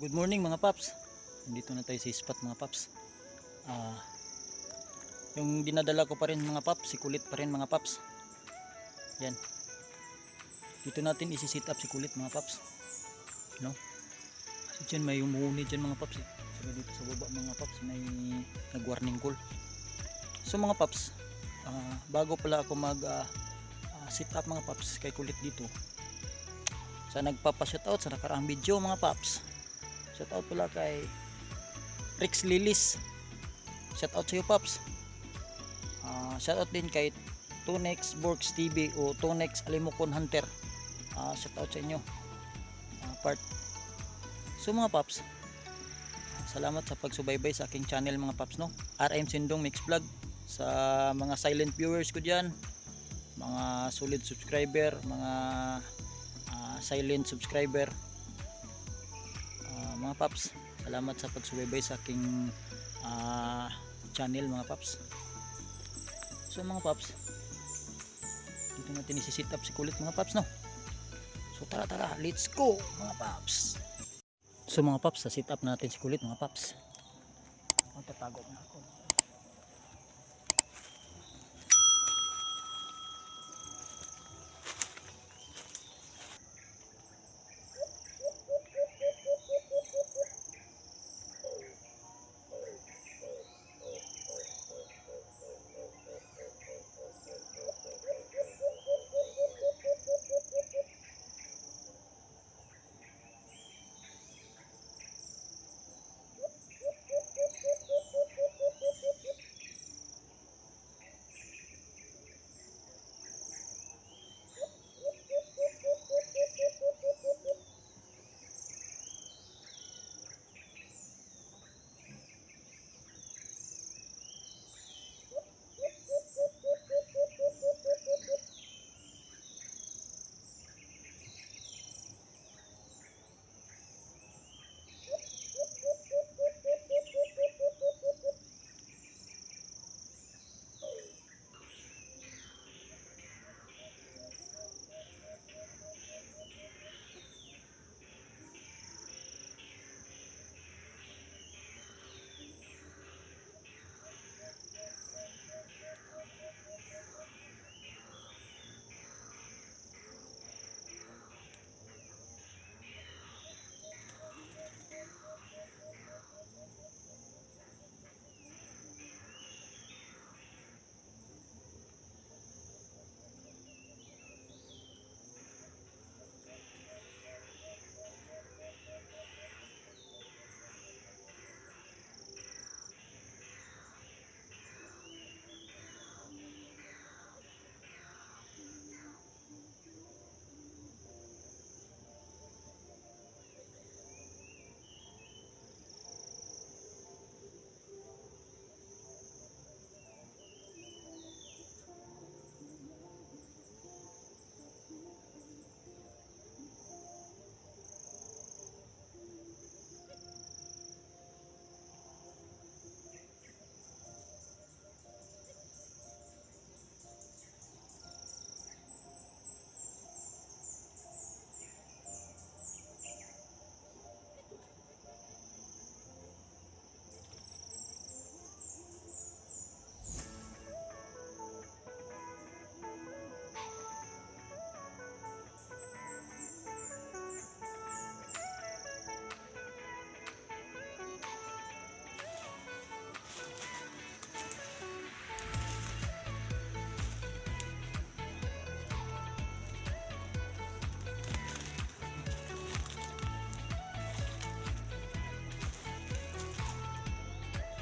Good morning mga paps. Dito na tayo sa spot mga paps. Ah, yung dinadala ko pa rin mga paps, si kulit pa rin mga paps. Yan. Dito natin isi-sit up si kulit mga paps. No? Kasi dyan may umuuni dyan mga paps. Eh. Saka dito sa baba mga paps may nag-warning call. So mga paps, ah, bago pala ako mag ah, sit up mga paps kay kulit dito. Sa nagpapa-shoutout sa nakaraang video mga paps. Shoutout pala kay Rex Lilis. Shoutout sa iyo, Paps. Ah, shoutout din kay Tunex Borgs TV o Tunex Alimokon Hunter. Ah, shoutout sa inyo. Ah, part. So mga Paps, salamat sa pagsubaybay sa aking channel mga Paps no. RM Sindong Mix Vlog sa mga silent viewers ko diyan, mga solid subscriber, mga ah, silent subscriber. Ah, mga paps salamat sa pagsubaybay sa aking ah, channel mga paps so mga paps dito natin isi-sit up si kulit mga paps no? So tara tara. Let's go mga paps. So mga paps sa sit up natin si kulit mga paps. Magtatago na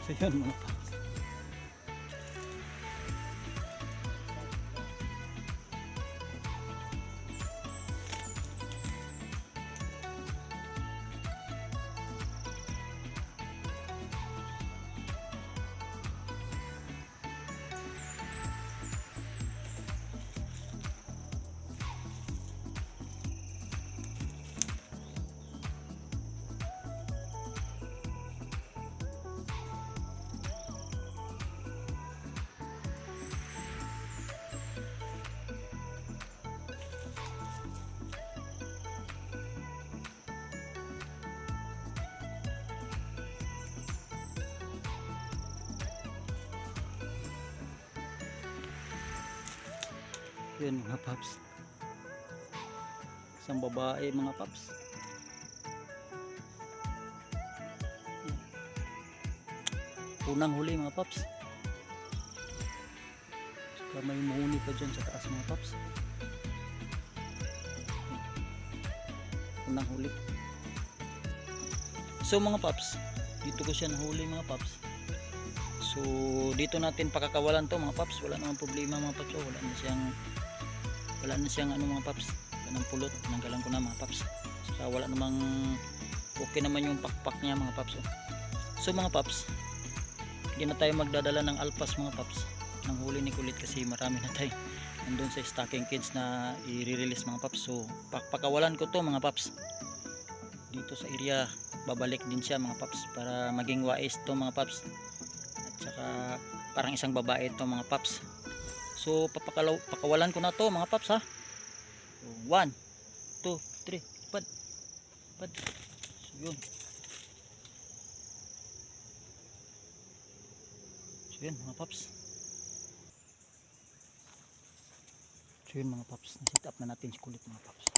ako So yun mga paps. Yun mga paps. Isang babae mga paps. Unang huli mga paps. Saka may muhuni pa dyan sa taas mga paps. Unang huli. So mga paps, dito ko siya nahuli mga paps. So dito natin pakakawalan to mga paps. Wala namang problema mga paps. Oh, Wala na siyang wala na siyang ano mga paps. Nang pulot. Nanggalan ko na mga paps. Saka wala namang okay naman yung pakpak niya mga paps. oh. So mga paps, hindi na tayo magdadala ng alpas mga paps. Nang huli ni kulit kasi marami na tayo nandun sa stocking kids na i-release mga paps. So pakpakawalan ko to mga paps. Dito sa area babalik din siya mga paps para maging wais to mga paps at saka parang isang babae to mga paps so papakalaw, pakawalan ko na to mga paps ha? So, 1 2 3 pad pad so yun. So yun mga paps. So yun mga paps. Na-hit up na natin si kulit mga paps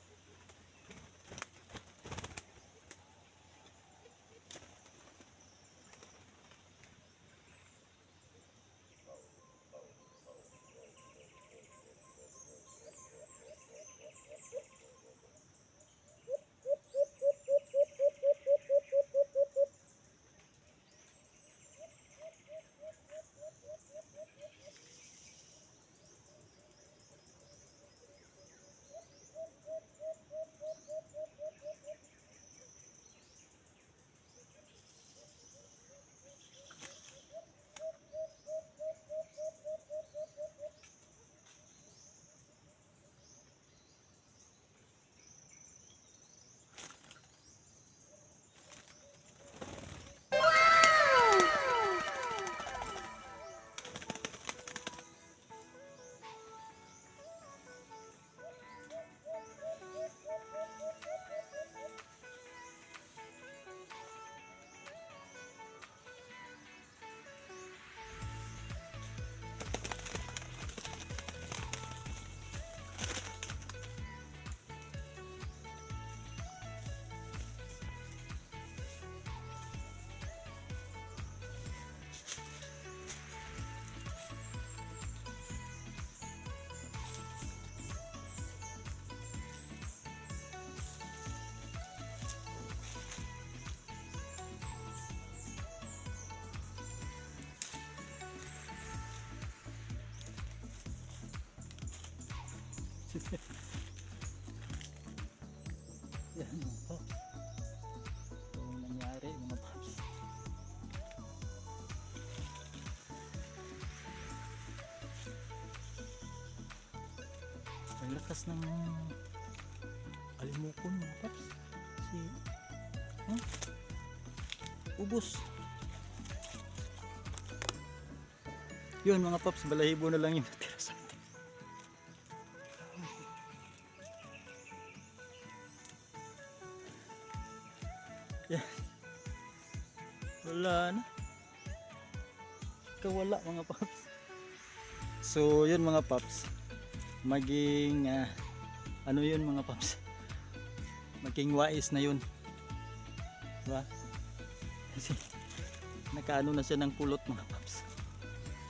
lakas ng alimukon mga paps. Kasi, huh? ubos. Yun mga paps, balahibo na lang yung natira sa atin. Yan. Wala na. Kawala mga paps. So yun mga paps. Maging ah, ano yun mga paps. Maging wais na yun. Diba? Kasi nakaano na siya ng pulot mga paps.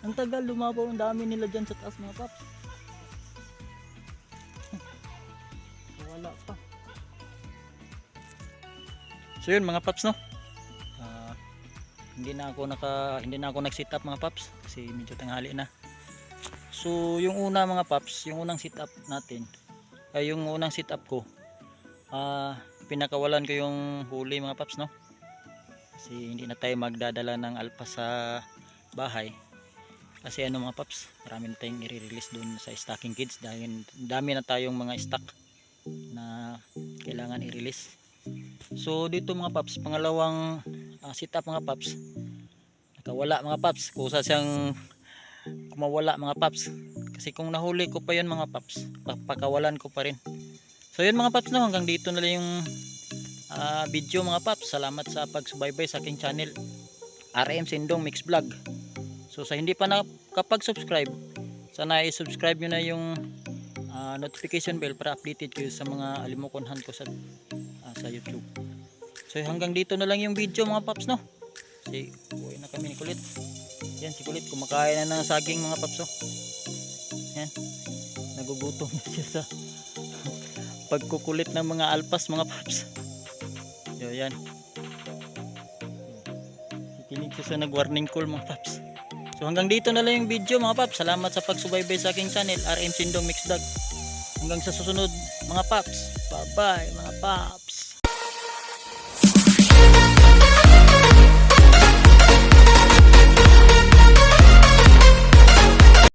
Ang tagal lumabaw ang dami nila dyan sa taas mga paps. Wala pa. So yun mga paps no. Ah, hindi na ako naka hindi na ako nag-sit up mga paps kasi medyo tanghali na. So yung una mga paps, yung unang sit up natin ay yung unang sit up ko. Ah, pinakawalan ko yung huli mga paps no. Kasi hindi na tayo magdadala ng alpa sa bahay. Kasi ano mga paps, marami na tayong i-release doon sa stocking kids dahil dami na tayong mga stock na kailangan i-release. So dito mga paps, pangalawang uh, sit up mga paps. Nakawala mga paps, kusa siyang kumawala mga paps. Kasi kung nahuli ko pa yun mga paps, papakawalan ko pa rin. So yun mga paps no, hanggang dito na lang yung ah, video mga paps. Salamat sa pagsubaybay sa aking channel RM Sindong Mix Vlog. So sa hindi pa nakapag-subscribe, sana i-subscribe nyo na yung ah, notification bell para updated kayo sa mga alimukonhan ko sa ah, sa YouTube. So hanggang dito na lang yung video mga paps no. Kasi uwi na kami ni Kulit. Yan si Kulit kumakain na ng saging mga paps oh. Yan. Nagugutom na siya sa pagkukulit ng mga alpas mga paps. Yo yan. Kikinig siya sa nag-warning call mga paps. So hanggang dito na lang yung video mga paps. Salamat sa pagsubaybay sa aking channel RM Sindong Mix Vlog. Hanggang sa susunod mga paps. Bye bye mga paps.